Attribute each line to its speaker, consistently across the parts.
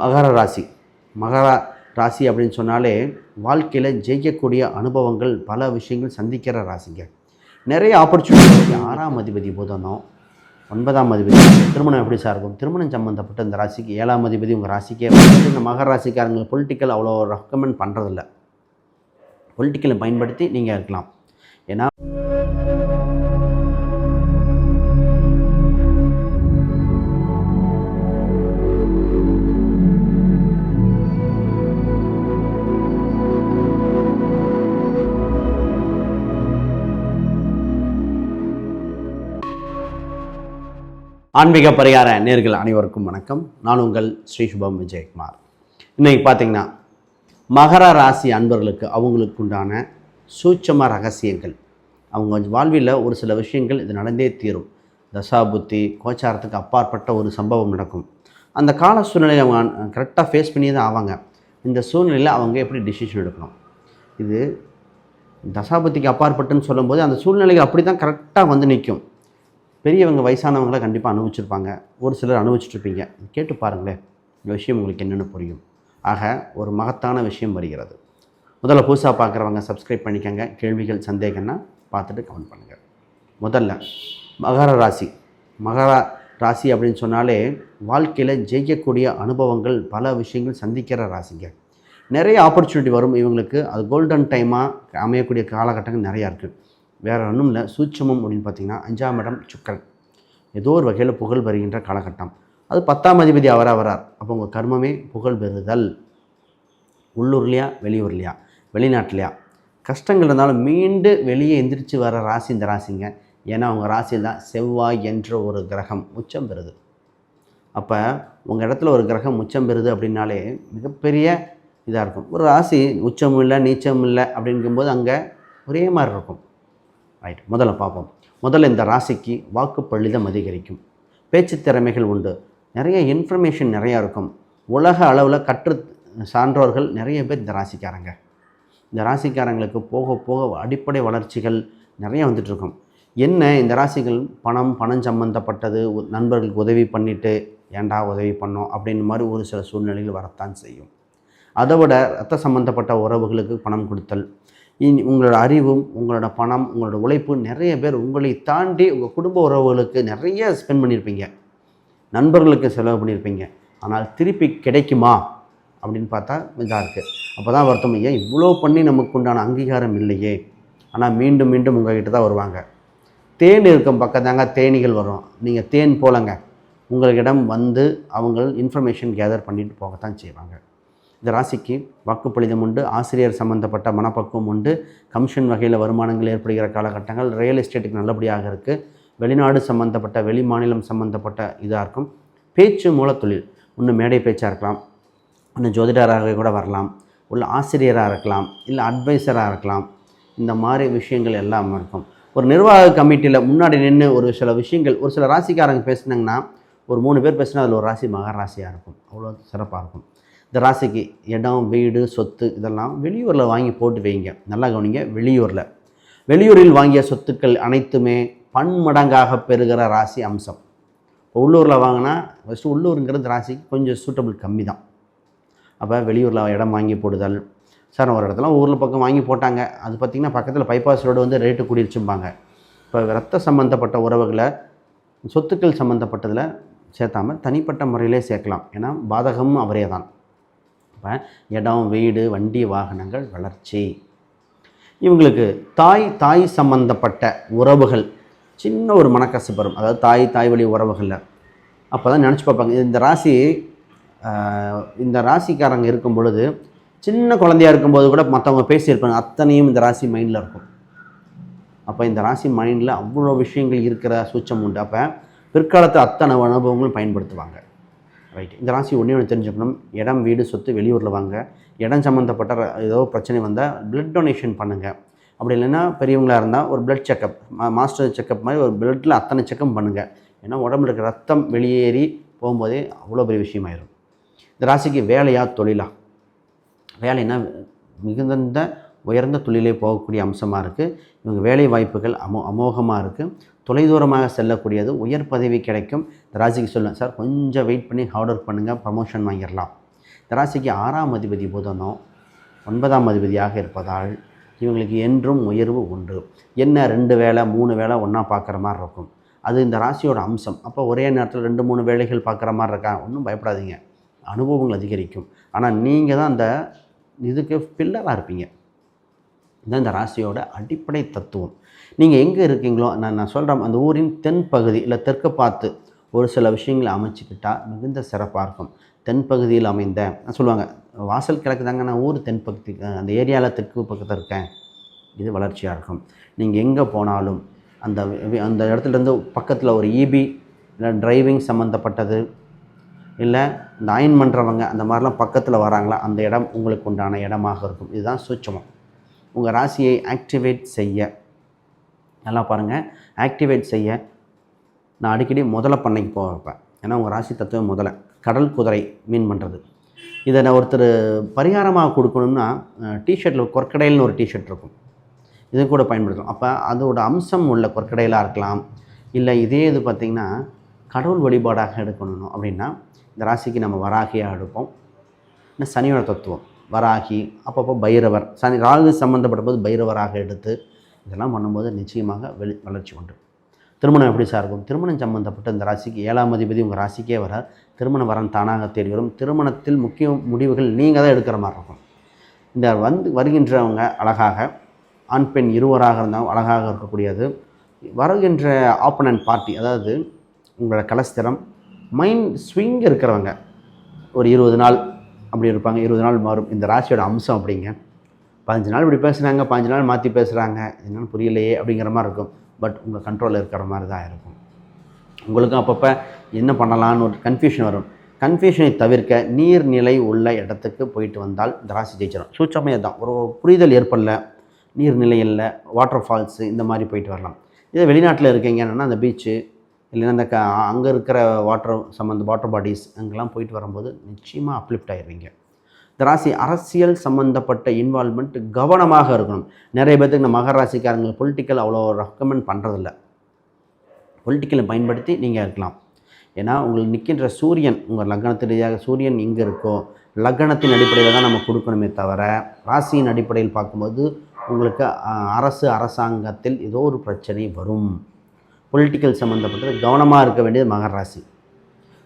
Speaker 1: மகர ராசி. மகர ராசி அப்படின்னு சொன்னாலே வாழ்க்கையில் ஜெயிக்கக்கூடிய அனுபவங்கள் பல விஷயங்கள் சந்திக்கிற ராசிங்க. நிறைய ஆப்பர்ச்சுனிட்டி ஆறாம் அதிபதி புதனம் ஒன்பதாம் அதிபதி திருமணம் எப்படி சார் இருக்கும்? திருமணம் சம்மந்தப்பட்ட இந்த ராசிக்கு ஏழாம் அதிபதி உங்கள் ராசிக்கே இந்த மகர ராசிக்காரங்க பொலிட்டிக்கல் அவ்வளோ ரெக்கமெண்ட் பண்ணுறதில்ல பொலிட்டிக்கலை பயன்படுத்தி நீங்கள் இருக்கலாம். ஆன்மீக பரிகார நேர்கள் அனைவருக்கும் வணக்கம். நான் உங்கள் ஸ்ரீ சுபம் விஜயகுமார். இன்னைக்கு பார்த்தீங்கன்னா மகர ராசி அன்பர்களுக்கு அவங்களுக்கு உண்டான சூட்சம ரகசியங்கள். அவங்க வாழ்வில் ஒரு சில விஷயங்கள் இது நடந்தே தீரும். தசாபுத்தி கோச்சாரத்துக்கு அப்பாற்பட்ட ஒரு சம்பவம் நடக்கும். அந்த கால சூழ்நிலையை அவங்க கரெக்டாக ஃபேஸ் பண்ணி தான் ஆவாங்க. இந்த சூழ்நிலையில் அவங்க எப்படி டிசிஷன் எடுக்கணும்? இது தசாபுத்திக்கு அப்பாற்பட்டுன்னு சொல்லும்போது அந்த சூழ்நிலைகள் அப்படி தான் கரெக்டாக வந்து நிற்கும். பெரியவங்க வயசானவங்களாம் கண்டிப்பாக அனுபவிச்சிருப்பாங்க. ஒரு சிலர் அனுபவிச்சிட்ருப்பீங்க. கேட்டு பாருங்களேன் இந்த விஷயம் உங்களுக்கு என்னென்னு புரியும். ஆக ஒரு மகத்தான விஷயம் வருகிறது. முதல்ல புதுசாக பார்க்குறவங்க சப்ஸ்கிரைப் பண்ணிக்கோங்க. கேள்விகள் சந்தேகம்னா பார்த்துட்டு கமெண்ட் பண்ணுங்கள் முதல்ல மகர ராசி. மகர ராசி அப்படின்னு சொன்னாலே வாழ்க்கையில் ஜெயிக்கக்கூடிய அனுபவங்கள் பல விஷயங்கள் சந்திக்கிற ராசிங்க. நிறைய ஆப்பர்ச்சுனிட்டி வரும் இவங்களுக்கு. அது கோல்டன் டைமாக அமையக்கூடிய காலகட்டங்கள் நிறையா இருக்குது வேறு ஒன்றும் இல்லை சூட்சமம் அப்படின்னு பார்த்தீங்கன்னா அஞ்சாம் இடம் சுக்கரன். ஏதோ ஒரு வகையில் புகழ் பெறுகின்ற காலகட்டம். அது பத்தாம் அதிபதி அவராக வரார். அப்போ உங்கள் கர்மமே புகழ் பெறுதல். உள்ளூர்லையா வெளியூர்லையா வெளிநாட்டிலையா? கஷ்டங்கள் இருந்தாலும் மீண்டு வெளியே எந்திரிச்சு வர ராசி இந்த ராசிங்க. ஏன்னா அவங்க ராசியில் தான் செவ்வாய் என்ற ஒரு கிரகம் உச்சம் பெறுது. அப்போ உங்கள் இடத்துல ஒரு கிரகம் உச்சம் பெறுது அப்படின்னாலே மிகப்பெரிய இதாக இருக்கும். ஒரு ராசி உச்சமும் இல்லை நீச்சம் இல்லை அப்படிங்கும்போது அங்கே ஒரே மாதிரி இருக்கும். ரைட் முதல்ல பார்ப்போம். முதல்ல இந்த ராசிக்கு வாக்குப்பள்ளிதம் அதிகரிக்கும். பேச்சு திறமைகள் உண்டு. நிறைய இன்ஃபர்மேஷன் நிறையா இருக்கும். உலக அளவில் கற்று சான்றோர்கள் நிறைய பேர் இந்த ராசிக்காரங்க. இந்த ராசிக்காரங்களுக்கு போக போக அடிப்படை வளர்ச்சிகள் நிறைய வந்துட்டுருக்கும் என்ன இந்த ராசிகள் பணம் பணம் சம்மந்தப்பட்டது உ- நண்பர்களுக்கு உதவி பண்ணிவிட்டு ஏன்டா உதவி பண்ணோம்? அப்படின்னு மாதிரி ஒரு சில சூழ்நிலைகள் வரத்தான் செய்யும். அதை விட ரத்த சம்மந்தப்பட்ட உறவுகளுக்கு பணம் கொடுத்தல் இனி உங்களோட அறிவும் உங்களோட பணம் உங்களோட உழைப்பு நிறைய பேர் உங்களை தாண்டி உங்கள் குடும்ப உறவுகளுக்கு நிறைய ஸ்பெண்ட் பண்ணியிருப்பீங்க நண்பர்களுக்கு செலவு பண்ணியிருப்பீங்க ஆனால் திருப்பி கிடைக்குமா? அப்படின்னு பார்த்தா இதாக இருக்குது அப்போ தான் வருத்தம் ஏன் இவ்வளோ பண்ணி நமக்கு உண்டான அங்கீகாரம் இல்லையே. ஆனால் மீண்டும் மீண்டும் உங்ககிட்ட தான் வருவாங்க. தேன் இருக்கும் பக்கத்தாங்க தேனீகள் வரும். நீங்கள் தேன் போலங்க. உங்களிடம் வந்து அவங்க இன்ஃபர்மேஷன் கேதர் பண்ணிட்டு போகத்தான் செய்வாங்க. இந்த ராசிக்கு வாக்குப்பளிதம் உண்டு ஆசிரியர் சம்மந்தப்பட்ட மனப்பக்குவம் உண்டு. கமிஷன் வகையில் வருமானங்கள் ஏற்படுகிற காலகட்டங்கள் ரியல் எஸ்டேட்டுக்கு நல்லபடியாக இருக்குது வெளிநாடு சம்மந்தப்பட்ட வெளி மாநிலம் சம்மந்தப்பட்ட இதாக இருக்கும். பேச்சு மூலத்தொழில் இன்னும் மேடை பேச்சாக இருக்கலாம் இன்னும் ஜோதிடராக கூட வரலாம் உள்ள ஆசிரியராக இருக்கலாம் இல்லை அட்வைசராக இருக்கலாம். இந்த மாதிரி விஷயங்கள் எல்லாம் இருக்கும். ஒரு நிர்வாக கமிட்டியில் முன்னாடி நின்று ஒரு சில விஷயங்கள் ஒரு சில ராசிக்காரங்க பேசுனாங்கன்னா ஒரு மூணு பேர் பேசினா அதில் ஒரு ராசி மகராசியாக இருக்கும். அவ்வளோ சிறப்பாக இருக்கும். இந்த ராசிக்கு இடம் வீடு சொத்து இதெல்லாம் வெளியூரில் வாங்கி போட்டு வைங்க. நல்லா கவனிங்க வெளியூரில். வெளியூரில் வாங்கிய சொத்துக்கள் அனைத்துமே பன்மடங்காக பெறுகிற ராசி அம்சம். இப்போ உள்ளூரில் வாங்கினா ஃபஸ்ட்டு உள்ளூருங்கிறது ராசிக்கு கொஞ்சம் சூட்டபிள் கம்மி தான். அப்போ வெளியூரில் இடம் வாங்கி போடுதல். சார் ஒரு இடத்துல ஊரில் பக்கம் வாங்கி போட்டாங்க. அது பார்த்திங்கன்னா பக்கத்தில் பைபாஸ் ரோடு வந்து ரேட்டு கூடிருச்சும்பாங்க. இப்போ ரத்த சம்மந்தப்பட்ட உறவுகளை சொத்துக்கள் சம்மந்தப்பட்டதில் சேர்த்தாமல் தனிப்பட்ட முறையிலே சேர்க்கலாம். ஏன்னா பாதகமும் அவரே தான் இப்போ இடம் வீடு வண்டி வாகனங்கள் வளர்ச்சி. இவங்களுக்கு தாய் தாய் சம்பந்தப்பட்ட உறவுகள் சின்ன ஒரு மனக்கசப்பு வரும். அதாவது தாய் தாய் வழி உறவுகளில். அப்போ தான் நினச்சி பார்ப்பாங்க. இந்த ராசி இந்த ராசிக்காரங்க இருக்கும் பொழுது சின்ன குழந்தையா இருக்கும்போது கூட மற்றவங்க பேசியிருப்பாங்க. அத்தனையும் இந்த ராசி மைண்டில் இருக்கும். அப்போ இந்த ராசி மைண்டில் அவ்வளோ விஷயங்கள் இருக்கிற சூச்சம் உண்டு. அப்போ பிற்காலத்தில் அத்தனை அனுபவங்களும் பயன்படுத்துவாங்க. ரைட் இந்த ராசி ஒன்றே ஒன்று தெரிஞ்சுக்கணும். இடம் வீடு சொத்து வெளியூரில் வாங்க. இடம் சம்மந்தப்பட்ட ஏதோ பிரச்சனை வந்தால் பிளட் டொனேஷன் பண்ணுங்கள் அப்படி இல்லைன்னா பெரியவங்களாக இருந்தால் ஒரு பிளட் செக்கப் மாஸ்டர் செக்கப் மாதிரி ஒரு பிளட்டில் அத்தனை செக்கப் பண்ணுங்கள் ஏன்னா உடம்புல இருக்க ரத்தம் வெளியேறி போகும்போதே அவ்வளோ பெரிய விஷயமாயிடும் இந்த ராசிக்கு வேலையாக தொழிலாக வேலைன்னா மிகுந்த உயர்ந்த தொழிலே போகக்கூடிய அம்சமாக இருக்குது இவங்க வேலை வாய்ப்புகள் அமோ அமோகமாக இருக்குது தொலைதூரமாக செல்லக்கூடியது உயர் பதவி கிடைக்கும். இந்த ராசிக்கு சொல்லுவேன் சார் கொஞ்சம் வெயிட் பண்ணி ஹார்ட் ஒர்க் பண்ணுங்கள் ப்ரமோஷன் வாங்கிடலாம். இந்த ராசிக்கு ஆறாம் அதிபதி புதனோ ஒன்பதாம் அதிபதியாக இருப்பதால் இவங்களுக்கு என்றும் உயர்வு உண்டு. என்ன ரெண்டு வேலை மூணு வேலை ஒன்றா பார்க்குற மாதிரி இருக்கும். அது இந்த ராசியோட அம்சம். அப்போ ஒரே நேரத்தில் ரெண்டு மூணு வேலைகள் பார்க்குற மாதிரி இருக்கா? ஒன்றும் பயப்படாதீங்க. அனுபவங்கள் அதிகரிக்கும். ஆனால் நீங்கள் தான் அந்த இதுக்கு பில்லராக இருப்பீங்க. இதுதான் இந்த ராசியோட அடிப்படை தத்துவம். நீங்கள் எங்கே இருக்கீங்களோ நான் நான் சொல்கிறேன் அந்த ஊரின் தென் பகுதி இல்லை தெற்கு பார்த்து ஒரு சில விஷயங்களை அமைச்சிக்கிட்டால் மிகுந்த சிறப்பாக இருக்கும். தென்பகுதியில் அமைந்த நான் சொல்லுவாங்க வாசல் கிழக்கு தாங்க நான் ஊர் தென்பகுதி அந்த ஏரியாவில் தெற்கு பக்கத்தில் இருக்கேன். இது வளர்ச்சியாக இருக்கும். நீங்கள் எங்கே போனாலும் அந்த அந்த இடத்துலேருந்து பக்கத்தில் ஒரு இபி இல்லை டிரைவிங் சம்மந்தப்பட்டது இல்லை இந்த அயன் பண்ணுறவங்க அந்த மாதிரிலாம் பக்கத்தில் வராங்களா அந்த இடம் உங்களுக்கு உண்டான இடமாக இருக்கும். இதுதான் சூட்சமம். உங்கள் ராசியை ஆக்டிவேட் செய்ய. நல்லா பாருங்கள் ஆக்டிவேட் செய்ய நான் அடிக்கடி முதல்ல பண்ணைக்கு போவேன் ஏன்னா உங்கள் ராசி தத்துவம் முதல்ல கடல் குதிரை மீன் பண்ணுறது இதை நான் ஒருத்தர் பரிகாரமாக கொடுக்கணும்னா டிஷர்ட்டில் கொற்கடையில்னு ஒரு டிஷர்ட் இருக்கும். இது கூட பயன்படுத்தலாம். அப்போ அதோட அம்சம் உள்ள கொற்கடையிலாக இருக்கலாம். இல்லை இதே இது பார்த்திங்கன்னா கடவுள் வழிபாடாக எடுக்கணும் அப்படின்னா இந்த ராசிக்கு நம்ம வராகியாக எடுப்போம். இந்த சனியோட தத்துவம். வராகி அப்பப்போ பைரவர் சனி ராகு சம்மந்தப்பட்ட போது பைரவராக எடுத்து இதெல்லாம் பண்ணும்போது நிச்சயமாக வெளி வளர்ச்சி உண்டு. திருமணம் எப்படி சார் இருக்கும்? திருமணம் சம்மந்தப்பட்ட இந்த ராசிக்கு ஏழாம் அதிபதி உங்கள் ராசிக்கே வர திருமண வரன் தானாக தேடி வரும். திருமணத்தில் முக்கிய முடிவுகள் நீங்கள் தான் எடுக்கிற மாதிரி இருக்கும். இந்த வந்து வருகின்றவங்க அழகாக ஆண் பெண் இருவராக இருந்தாலும் அழகாக இருக்கக்கூடியது. வருகின்ற ஆப்பனன்ட் பார்ட்டி அதாவது உங்களோட கலஸ்திரம் மைண்ட் ஸ்விங் இருக்கிறவங்க ஒரு இருபது நாள் அப்படி இருப்பாங்க. இருபது நாள் மாறும். இந்த ராசியோட அம்சம் அப்படிங்க. பதினஞ்சு நாள் இப்படி பேசுகிறாங்க பதினஞ்சு நாள் மாற்றி பேசுகிறாங்க என்னென்னு புரியலையே அப்படிங்கிற மாதிரி இருக்கும். பட் உங்கள் கண்ட்ரோலில் இருக்கிற மாதிரி தான் இருக்கும். உங்களுக்கும் அப்பப்போ என்ன பண்ணலான்னு ஒரு கன்ஃபியூஷன் வரும். கன்ஃபியூஷனை தவிர்க்க நீர்நிலை உள்ள இடத்துக்கு போயிட்டு வந்தால் இந்த ராசி ஜெயிச்சிடும் சூட்சமே தான். ஒரு புரிதல் ஏற்படல. நீர்நிலை இல்லை. வாட்டர் ஃபால்ஸு இந்த மாதிரி போயிட்டு வரலாம். இதே வெளிநாட்டில் இருக்கீங்க. என்னென்னா அந்த பீச்சு இல்லைன்னா அந்த க அங்கே இருக்கிற வாட்டர் சம்மந்த வாட்டர் பாடிஸ் அங்கெல்லாம் போயிட்டு வரும்போது நிச்சயமாக அப்லிஃப்ட் ஆயிடுவீங்க. இந்த ராசி அரசியல் சம்மந்தப்பட்ட இன்வால்மெண்ட் கவனமாக இருக்கணும். நிறைய பேர்த்துக்கு இந்த மகர ராசிக்காரங்க பொலிட்டிக்கல் அவ்வளோ ரெக்கமெண்ட் பண்ணுறதில்ல பொலிட்டிக்கலை பயன்படுத்தி நீங்கள் இருக்கலாம். ஏன்னா உங்களுக்கு நிற்கின்ற சூரியன் உங்கள் லக்னத்திலேயாக சூரியன் எங்கே இருக்கோ லக்னத்தின் அடிப்படையில் தான் நம்ம கொடுக்கணுமே தவிர ராசியின் அடிப்படையில் பார்க்கும்போது உங்களுக்கு அரசு அரசாங்கத்தில் ஏதோ ஒரு பிரச்சனை வரும். பொலிட்டிக்கல் சம்மந்தப்பட்டது கவனமாக இருக்க வேண்டியது மகர ராசி.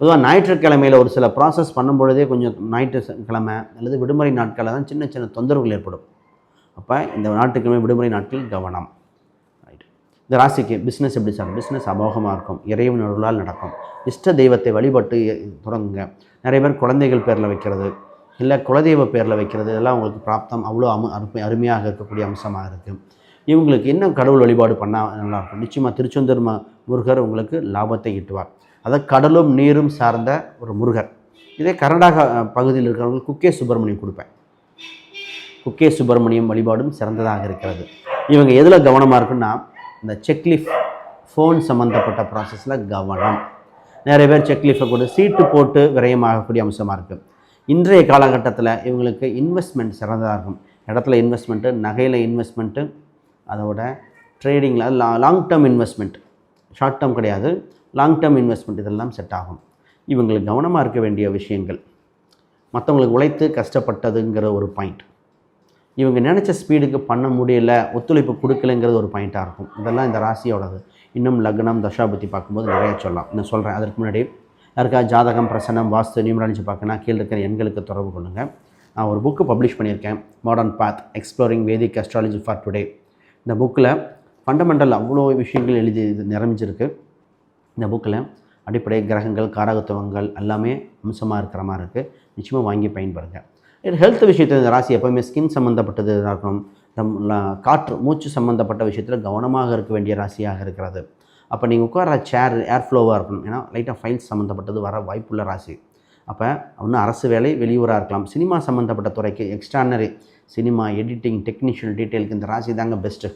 Speaker 1: பொதுவாக ஞாயிற்றுக்கிழமையில் ஒரு சில ப்ராசஸ் பண்ணும் பொழுதே கொஞ்சம் ஞாயிற்றுக்கிழமை அல்லது விடுமுறை நாட்களில் தான் சின்ன சின்ன தொந்தரவுகள் ஏற்படும். அப்போ இந்த நாட்டுக்குமே விடுமுறை நாட்கள் கவனம். ரைட் இந்த ராசிக்கு பிஸ்னஸ் எப்படி சார்? பிஸ்னஸ் அமோகமாக இருக்கும். இறைவன் அருளால் நடக்கும். இஷ்ட தெய்வத்தை வழிபட்டு தொடங்குங்க. நிறைய பேர் குழந்தைகள் பேரில் வைக்கிறது. இல்லை குலதெய்வ பேரில் வைக்கிறது. இதெல்லாம் உங்களுக்கு பிராப்தம் அவ்வளோ அமு அருமை அருமையாக இருக்கக்கூடிய அம்சமாக இருக்குது இவங்களுக்கு இன்னும் கடவுள் வழிபாடு பண்ணா நிச்சயமாக திருச்செந்தூர் முருகர் உங்களுக்கு லாபத்தை ஈட்டுவார். அதாவது கடலும் நீரும் சார்ந்த ஒரு முருகர். இதே கர்நாடகா பகுதியில் இருக்கிறவங்களுக்கு குக்கே சுப்பிரமணியம் கொடுப்பேன். குக்கே சுப்பிரமணியம் வழிபாடும் சிறந்ததாக இருக்கிறது. இவங்க எதில் கவனமாக இருக்குன்னா இந்த செக்லிஃப் ஃபோன் சம்மந்தப்பட்ட ப்ராசஸில் கவனம். நிறைய பேர் செக்லிஃபை கூட சீட்டு போட்டு விரயமாகக்கூடிய அம்சமாக இருக்குது இன்றைய காலகட்டத்தில் இவங்களுக்கு இன்வெஸ்ட்மெண்ட் சிறந்ததாக இருக்கும். இடத்துல இன்வெஸ்ட்மெண்ட்டு நகையில் இன்வெஸ்ட்மெண்ட்டு அதோட ட்ரேடிங்கில் long term investment short term கிடையாது. லாங் டேர்ம் இன்வெஸ்ட்மெண்ட் இதெல்லாம் செட் ஆகும். இவங்களுக்கு கவனமாக இருக்க வேண்டிய விஷயங்கள். மற்றவங்களுக்கு உழைத்து கஷ்டப்பட்டதுங்கிற ஒரு பாயிண்ட் இவங்க நினச்ச ஸ்பீடுக்கு பண்ண முடியல ஒத்துழைப்பு கொடுக்கலைங்கிறது ஒரு பாயிண்ட்டாக இருக்கும். இதெல்லாம் இந்த ராசியோடது. இன்னும் லக்னம் தசாபதி பார்க்கும்போது நிறைய சொல்லலாம். நான் சொல்கிறேன் அதற்கு முன்னாடி யாருக்கா ஜாதகம் பிரசனம் வாஸ்து நியூமராலஜி பார்க்கணும் கீழே இருக்கிற எண்களுக்கு தொடர்பு கொள்ளுங்கள் நான் ஒரு புக்கு பப்ளிஷ் பண்ணியிருக்கேன். Modern path exploring Vedic astrology for today இந்த புக்கில் ஃபண்டமெண்டல் அவ்வளோ விஷயங்கள் எழுதி இது நிறைஞ்சிருக்கு இந்த புக்கில் அடிப்படை கிரகங்கள் காரகத்துவங்கள் எல்லாமே அம்சமாக இருக்கிற மாதிரி இருக்குது நிச்சயமாக வாங்கி பயன்படுங்க. இது ஹெல்த் விஷயத்தில் இந்த ராசி எப்போவுமே ஸ்கின் சம்மந்தப்பட்டது இருக்கணும். நம் காற்று மூச்சு சம்மந்தப்பட்ட விஷயத்தில் கவனமாக இருக்க வேண்டிய ராசியாக இருக்கிறது. அப்போ நீங்கள் உட்கார சேர் ஏர் ஃப்ளோவாக இருக்கணும். ஏன்னா லைட்டாக ஃபைல்ஸ் சம்மந்தப்பட்டது வர வாய்ப்புள்ள ராசி. அப்போ ஒன்று அரசு வேலை வெளியூராக இருக்கலாம். சினிமா சம்மந்தப்பட்ட துறைக்கு எக்ஸ்ட்ரானரி சினிமா எடிட்டிங் டெக்னீஷியல் டீட்டெயிலுக்கு இந்த ராசி தாங்க பெஸ்ட்டு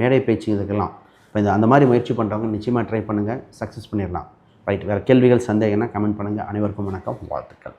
Speaker 1: மேடை பேச்சு இதுக்கெல்லாம். இப்போ இந்த அந்த மாதிரி முயற்சி பண்ணுறவங்க நிச்சயமாக ட்ரை பண்ணுங்கள் சக்ஸஸ் பண்ணிடலாம். ரைட் வேறு கேள்விகள் சந்தேகம்னா கமெண்ட் பண்ணுங்கள் அனைவருக்கும் வணக்கம் வாழ்த்துக்கள்.